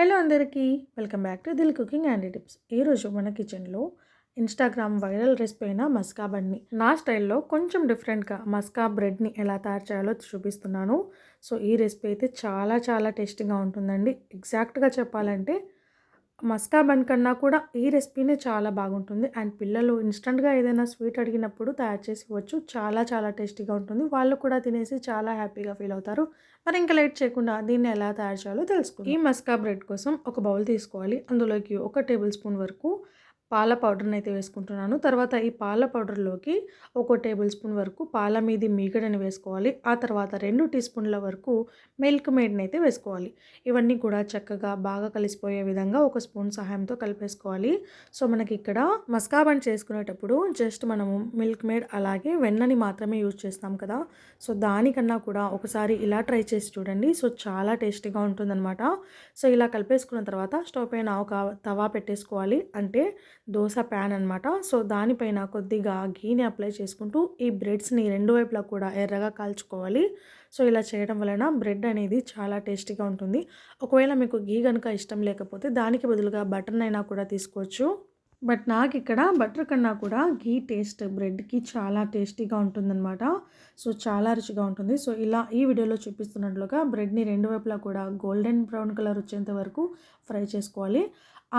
Hello అందరికీ welcome back to Dil cooking and tips. ఈరోజు మన కిచెన్లో ఇన్స్టాగ్రామ్ వైరల్ రెసిపీ అయిన మస్కా బడ్ని నా స్టైల్లో కొంచెం డిఫరెంట్గా మస్కా బ్రెడ్ని ఎలా తయారు చేయాలో చూపిస్తున్నాను. సో ఈ రెసిపీ అయితే చాలా చాలా టేస్టీగా ఉంటుందండి. ఎగ్జాక్ట్గా చెప్పాలంటే మస్కా బన్ కన్నా కూడా ఈ రెసిపీనే చాలా బాగుంటుంది. అండ్ పిల్లలు ఇన్స్టంట్గా ఏదైనా స్వీట్ అడిగినప్పుడు తయారు చేసి ఇవ్వచ్చు. చాలా చాలా టేస్టీగా ఉంటుంది. వాళ్ళు కూడా తినేసి చాలా హ్యాపీగా ఫీల్ అవుతారు. మరి ఇంకా లేట్ చేయకుండా దీన్ని ఎలా తయారు చేయాలో తెలుసుకుందాం. ఈ మస్కా బ్రెడ్ కోసం ఒక బౌల్ తీసుకోవాలి. అందులోకి ఒక టేబుల్ స్పూన్ వరకు పాల పౌడర్ని అయితే వేసుకుంటున్నాను. తర్వాత ఈ పాల పౌడర్లోకి ఒక టేబుల్ స్పూన్ వరకు పాల మీది మీగడని వేసుకోవాలి. ఆ తర్వాత రెండు టీ స్పూన్ల వరకు మిల్క్ మేడ్ని అయితే వేసుకోవాలి. ఇవన్నీ కూడా చక్కగా బాగా కలిసిపోయే విధంగా ఒక స్పూన్ సహాయంతో కలిపేసుకోవాలి. సో మనకి ఇక్కడ మస్కాబండ్ చేసుకునేటప్పుడు జస్ట్ మనము మిల్క్ మేడ్ అలాగే వెన్నని మాత్రమే యూజ్ చేస్తాం కదా. సో దానికన్నా కూడా ఒకసారి ఇలా ట్రై చేసి చూడండి. సో చాలా టేస్టీగా ఉంటుందన్నమాట. సో ఇలా కలిపేసుకున్న తర్వాత స్టవ్ పైన ఒక తవా పెట్టేసుకోవాలి. అంటే దోశ ప్యాన్ అనమాట సో దానిపైన కొద్దిగా గీని అప్లై చేసుకుంటూ ఈ బ్రెడ్స్ని రెండు వైపులా కూడా ఎర్రగా కాల్చుకోవాలి. సో ఇలా చేయడం వలన బ్రెడ్ అనేది చాలా టేస్టీగా ఉంటుంది. ఒకవేళ మీకు గీ కనుక ఇష్టం లేకపోతే దానికి బదులుగా బటర్నైనా అయినా కూడా తీసుకోవచ్చు. బట్ నాకు ఇక్కడ బటర్ కన్నా కూడా గీ టేస్ట్ బ్రెడ్కి చాలా టేస్టీగా ఉంటుందన్నమాట. సో చాలా రుచిగా ఉంటుంది. సో ఇలా ఈ వీడియోలో చూపిస్తున్నట్లుగా బ్రెడ్ని రెండు వైపులా కూడా గోల్డెన్ బ్రౌన్ కలర్ వచ్చేంత వరకు ఫ్రై చేసుకోవాలి.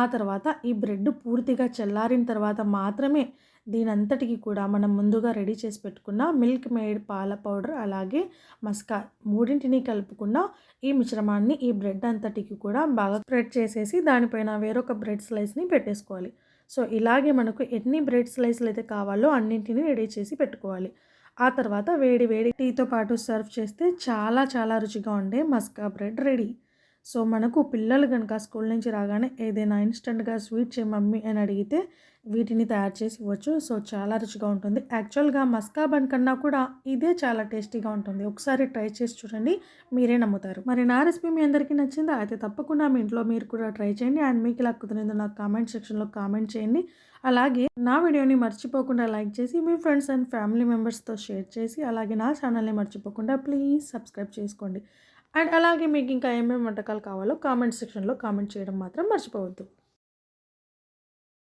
ఆ తర్వాత ఈ బ్రెడ్ పూర్తిగా చల్లారిన తర్వాత మాత్రమే దీనంతటికి కూడా మనం ముందుగా రెడీ చేసి పెట్టుకున్న మిల్క్ మేడ్ పాల పౌడర్ అలాగే మస్కా మూడింటిని కలుపుకున్న ఈ మిశ్రమాన్ని ఈ బ్రెడ్ అంతటికి కూడా బాగా స్ప్రెడ్ చేసేసి దానిపైన వేరొక బ్రెడ్ స్లైస్ని పెట్టేసుకోవాలి. సో ఇలాగే మనకు ఎన్ని బ్రెడ్ స్లైస్లు అయితే కావాలో అన్నింటినీ రెడీ చేసి పెట్టుకోవాలి. ఆ తర్వాత వేడి వేడి టీతో పాటు సర్వ్ చేస్తే చాలా చాలా రుచిగా ఉండే మస్కా బ్రెడ్ రెడీ. సో మనకు పిల్లలు కనుక స్కూల్ నుంచి రాగానే ఏదైనా ఇన్స్టెంట్గా స్వీట్ చే మమ్మీ అని అడిగితే వీటిని తయారు చేసి ఇవ్వచ్చు. సో చాలా రుచిగా ఉంటుంది. యాక్చువల్గా మస్కా బన్ కన్నా కూడా ఇదే చాలా టేస్టీగా ఉంటుంది. ఒకసారి ట్రై చేసి చూడండి. మీరే నమ్ముతారు. మరి నా రెసిపీ మీ అందరికీ నచ్చిందా? అయితే తప్పకుండా మీ ఇంట్లో మీరు కూడా ట్రై చేయండి. అండ్ మీకు ఇలా కుదిరిందో నాకు కామెంట్ సెక్షన్లో కామెంట్ చేయండి. అలాగే నా వీడియోని మర్చిపోకుండా లైక్ చేసి మీ ఫ్రెండ్స్ అండ్ ఫ్యామిలీ మెంబర్స్తో షేర్ చేసి అలాగే నా ఛానల్ని మర్చిపోకుండా ప్లీజ్ సబ్స్క్రైబ్ చేసుకోండి. అండ్ అలాగే మీకు ఇంకా ఏమేమి వంటకాలు కావాలో కామెంట్ సెక్షన్లో కామెంట్ చేయడం మాత్రం మర్చిపోవద్దు.